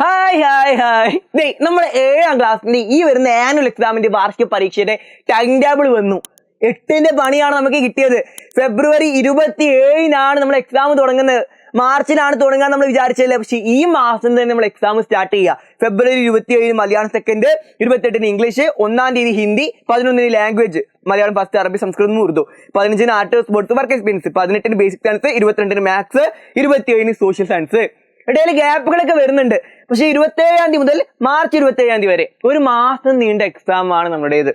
Hi hi hi ദേ നമ്മൾ ഏഴാം ക്ലാസ്സിന്റെ ഈ വരുന്ന ആനുവൽ എക്സാമിന്റെ വാർഷിക പരീക്ഷയുടെ ടൈം ടേബിൾ വന്നു. എട്ടിന്റെ പണിയാണ് നമുക്ക് കിട്ടിയത്. ഫെബ്രുവരി ഇരുപത്തി ഏഴിനാണ് നമ്മൾ എക്സാം തുടങ്ങുന്നത്. മാർച്ചിലാണ് തുടങ്ങാൻ നമ്മൾ വിചാരിച്ചില്ല പക്ഷെ ഈ മാസം തന്നെ നമ്മൾ എക്സാം സ്റ്റാർട്ട് ചെയ്യുക. ഫെബ്രുവരി ഇരുപത്തി ഏഴിന് മലയാളം സെക്കൻഡ് ഇരുപത്തെട്ടിന് ഇംഗ്ലീഷ് ഒന്നാം തീയതി ഹിന്ദി പതിനൊന്നിന് ലാംഗ്വേജ് മലയാളം ഫസ്റ്റ് അറബി സംസ്കൃതം ഉറുദു. പതിനഞ്ചിന് ആർട്ട് സ്പോർട്സ് വർക്ക് എക്സ്പീരിയൻസ് പതിനെട്ടിന് ബേസിക് സയൻസ് ഇരുപത്തിരണ്ടിന് മാത്സ് ഇരുപത്തി ഏഴിന് സോഷ്യൽ സയൻസ് ഇടയിൽ ഗ്യാപ്പുകളൊക്കെ വരുന്നുണ്ട്. പക്ഷെ ഇരുപത്തി ഏഴാം തീയതി മുതൽ മാർച്ച് ഇരുപത്തി ഏഴാം തീയതി വരെ ഒരു മാസം നീണ്ട എക്സാം ആണ് നമ്മുടേത്.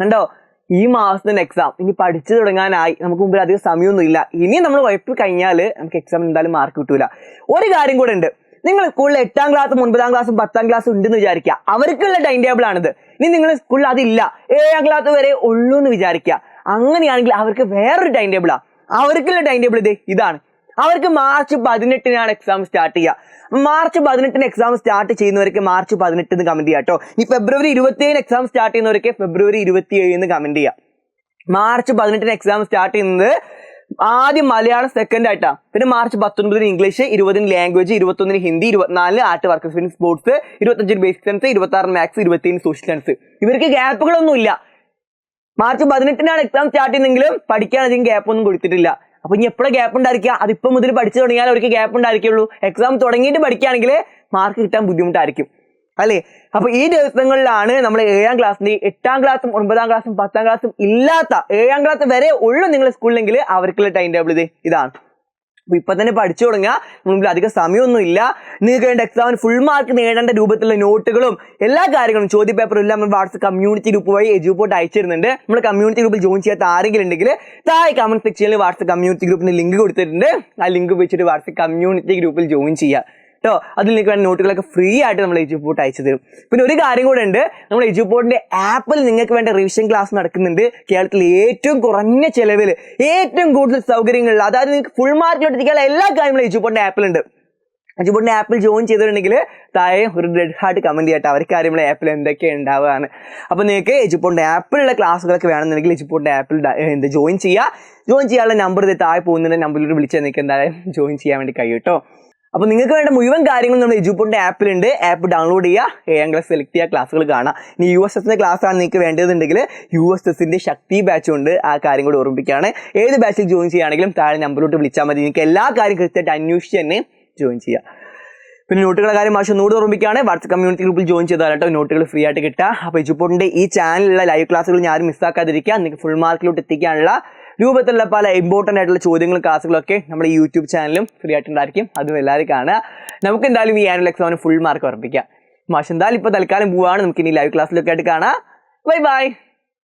കണ്ടോ? ഈ മാസത്തിന്റെ എക്സാം ഇനി പഠിച്ചു തുടങ്ങാനായി നമുക്ക് മുമ്പിൽ അധികം സമയമൊന്നും ഇല്ല. ഇനി നമ്മൾ ഉഴപ്പ് കഴിഞ്ഞാൽ നമുക്ക് എക്സാം എന്തായാലും മാർക്ക് കിട്ടൂല. ഒരു കാര്യം കൂടെ ഉണ്ട്. നിങ്ങൾ സ്കൂളിൽ എട്ടാം ക്ലാസ്സും ഒൻപതാം ക്ലാസ്സും പത്താം ക്ലാസ്സും ഉണ്ടെന്ന് വിചാരിക്കുക. അവർക്കുള്ള ടൈം ടേബിൾ ആണിത്. ഇനി നിങ്ങൾ സ്കൂളിൽ അതില്ല. ഏഴാം ക്ലാസ് വരെ ഉള്ളൂ എന്ന് വിചാരിക്കുക. അങ്ങനെയാണെങ്കിൽ അവർക്ക് വേറൊരു ടൈം ടേബിളാണ് അവർക്കുള്ള ടൈം ടേബിൾ ഇത് ഇതാണ്. അവർക്ക് മാർച്ച് പതിനെട്ടിനാണ് എക്സാം സ്റ്റാർട്ട് ചെയ്യുക. മാർച്ച് പതിനെട്ടിന് എക്സാം സ്റ്റാർട്ട് ചെയ്യുന്നവർക്ക് മാർച്ച് പതിനെട്ടിന് കമന്റ് ചെയ്യാം കേട്ടോ ഈ ഫെബ്രുവരി ഇരുപത്തിയേഴിന് എക്സാം സ്റ്റാർട്ട് ചെയ്യുന്നവർക്ക് ഫെബ്രുവരി ഇരുപത്തി ഏഴിന് കമന്റ് ചെയ്യാം. മാർച്ച് പതിനെട്ടിന് എക്സാം സ്റ്റാർട്ട് ചെയ്യുന്നത് ആദ്യം മലയാളം സെക്കൻഡ് ആയിട്ടാ. പിന്നെ മാർച്ച് പത്തൊൻപതിന് ഇംഗ്ലീഷ് ഇരുപതിന് ലാംഗ്വേജ് ഇരുപത്തൊന്നിന് ഹിന്ദി ഇരുപത്തിനാലിന് ആർട്ട് വർക്ക് സ്പോർട്സ് ഇരുപത്തഞ്ചിന് ബേസിക് സയൻസ് ഇരുപത്തി ആറിന് മാത്സ് ഇരുപത്തിയേഴിന് സോഷ്യൽ സയൻസ് ഇവർക്ക് ഗ്യാപ്പുകളൊന്നും ഇല്ല മാർച്ച് പതിനെട്ടിനാണ് എക്സാം സ്റ്റാർട്ട് ചെയ്യുന്നെങ്കിലും പഠിക്കാൻ അധികം ഗ്യാപ്പ് ഒന്നും കൊടുത്തിട്ടില്ല. അപ്പൊ ഇനി എപ്പോഴും ഗ്യാപ്പ് ഉണ്ടായിരിക്കുക? അതിപ്പോ മുതൽ പഠിച്ചു തുടങ്ങിയാൽ അവർക്ക് ഗ്യാപ്പ് ഉണ്ടായിരിക്കുള്ളൂ. എക്സാം തുടങ്ങിയിട്ട് പഠിക്കുകയാണെങ്കിൽ മാർക്ക് കിട്ടാൻ ബുദ്ധിമുട്ടായിരിക്കും. അല്ലേ? അപ്പൊ ഈ ദിവസങ്ങളിലാണ് നമ്മൾ ഏഴാം ക്ലാസ്സിന്റെ എട്ടാം ക്ലാസ്സും ഒൻപതാം ക്ലാസ്സും പത്താം ക്ലാസ്സും ഇല്ലാത്ത ഏഴാം ക്ലാസ് വരെ ഉള്ളു നിങ്ങൾ സ്കൂളിലെങ്കിൽ അവർക്കുള്ള ടൈം ടേബിൾ ഇത്. ഇതാണ്. അപ്പൊ ഇപ്പൊ തന്നെ പഠിച്ചു തുടങ്ങുക. മുമ്പിൽ അധികം സമയമൊന്നും ഇല്ല നിങ്ങൾക്ക് വേണ്ട എക്സാമിന് ഫുൾ മാർക്ക് നേടേണ്ട രൂപത്തിലുള്ള നോട്ടുകളും എല്ലാ കാര്യങ്ങളും ചോദ്യ പേപ്പറും എല്ലാം നമ്മൾ വാട്സ്ആപ്പ് കമ്മ്യൂണിറ്റി ഗ്രൂപ്പ് വഴി എജുപോട്ട് അയച്ചിരുന്നുണ്ട്. നമ്മൾ കമ്മ്യൂണിറ്റി ഗ്രൂപ്പിൽ ജോയിൻ ചെയ്യാത്ത ആരെങ്കിലും ഉണ്ടെങ്കിൽ താഴെ കമന്റ് സെക്ഷനിൽ വാട്സ്ആപ്പ് കമ്മ്യൂണിറ്റി ഗ്രൂപ്പിന് ലിങ്ക് കൊടുത്തിട്ടുണ്ട്. ആ ലിങ്ക് വെച്ചിട്ട് വാട്സ്ആപ്പ് കമ്മ്യൂണിറ്റി ഗ്രൂപ്പിൽ ജോയിൻ ചെയ്യുക. കേട്ടോ. അതിൽ നിങ്ങൾക്ക് വേണ്ട നോട്ടുകളൊക്കെ ഫ്രീ ആയിട്ട് നമ്മൾ എജുപോർട്ട് അയച്ചു തരും. പിന്നെ ഒരു കാര്യം കൂടെ ഉണ്ട്. നമ്മൾ എജുപോർട്ടിന്റെ ആപ്പിൽ നിങ്ങൾക്ക് വേണ്ട റിവിഷൻ ക്ലാസ് നടക്കുന്നുണ്ട്. കേരളത്തിൽ ഏറ്റവും കുറഞ്ഞ ചെലവിൽ ഏറ്റവും കൂടുതൽ സൗകര്യങ്ങളിൽ അതായത് നിങ്ങൾക്ക് ഫുൾ മാർക്ക് എത്തിക്കാനുള്ള എല്ലാ കാര്യങ്ങളും എജുപോർട്ടിന്റെ ആപ്പിലുണ്ട് എജുപോർട്ടിന്റെ ആപ്പിൽ ജോയിൻ ചെയ്തിട്ടുണ്ടെങ്കിൽ താഴെ ഒരു റെഡ് ഹാർട്ട് കമന്റ് ചെയ്യട്ടെ. അവർ നമ്മുടെ ആപ്പിൽ എന്തൊക്കെ ഉണ്ടാവുകയാണ്. അപ്പോൾ നിങ്ങൾക്ക് എജുപോർട്ടിന്റെ ആപ്പിലുള്ള ക്ലാസ്സുകളൊക്കെ വേണമെന്നുണ്ടെങ്കിൽ എജുപോർട്ടിന്റെ ആപ്പിൽ എന്ത് ജോയിൻ ചെയ്യുക. ജോയിൻ ചെയ്യാനുള്ള നമ്പർ താഴെ പോകുന്നുണ്ട്. നമ്പറിലൂടെ വിളിച്ചാൽ നിങ്ങൾക്ക് എന്തായാലും ജോയിൻ ചെയ്യാൻ വേണ്ടി കഴിയും കേട്ടോ. അപ്പോൾ നിങ്ങൾക്ക് വേണ്ട മുഴുവൻ കാര്യങ്ങളും നമ്മൾ ആപ്പിൽ ആപ്പിലുണ്ട്. ആപ്പ് ഡൗൺലോഡ് ചെയ്യുക. ഏഴാം ക്ലാസ് സെലക്ട് ചെയ്യുക. ക്ലാസ്സുകൾ കാണാം ഇനി യു എസ് എസിന്റെ ക്ലാസ് ആണ് നിങ്ങൾക്ക് വേണ്ടതുണ്ടെങ്കിൽ യു എസ് എസിന്റെ ശക്തി ബാച്ച് ഉണ്ട് ആ കാര്യം കൂടി ഓർമ്മിപ്പിക്കുകയാണ്. ഏത് ബാച്ചിൽ ജോയിൻ ചെയ്യുകയാണെങ്കിലും താഴെ നമ്പറിലോട്ട് വിളിച്ചാൽ മതി. നിങ്ങൾക്ക് എല്ലാ കാര്യം കൃത്യമായിട്ട് അന്വേഷിച്ച് തന്നെ ജോയിൻ ചെയ്യുക. പിന്നെ നോട്ടുകളുടെ കാര്യം മാഷം ഒന്നുകൂടി ഓർമ്മിക്കുകയാണ് വാട്സ്ആപ്പ് കമ്മ്യൂണിറ്റി ഗ്രൂപ്പിൽ ജോയിൻ ചെയ്താൽ കേട്ടോ നോട്ടുകൾ ഫ്രീ ആയിട്ട് കിട്ടുക. അപ്പോൾ എജുപോർട്ടിന്റെ ഈ ചാനലിലുള്ള ലൈവ് ക്ലാസ്സുകൾ ഞാൻ മിസ്സാക്കാതിരിക്കുക നിങ്ങൾക്ക് ഫുൾ മാർക്കിലോട്ട് എത്തിക്കാനുള്ള രൂപത്തിലുള്ള പല ഇമ്പോർട്ടന്റ് ആയിട്ടുള്ള ചോദ്യങ്ങളും ക്ലാസ്സുകളും ഒക്കെ നമ്മുടെ യൂട്യൂബ് ചാനലും ഫ്രീ ആയിട്ടുണ്ടായിരിക്കും. അതും എല്ലാവരും കാണുക. നമുക്ക് എന്തായാലും ഈ ആനുവൽ എക്സാമിന് ഫുൾ മാർക്ക് ഉറപ്പിക്കാം. മാഷ് എന്തായാലും ഇപ്പോൾ തൽക്കാലം പോവാണ്. നമുക്ക് ഇനി ലൈവ് ക്ലാസ്സിലൊക്കെ ആയിട്ട് കാണാം. Bye bye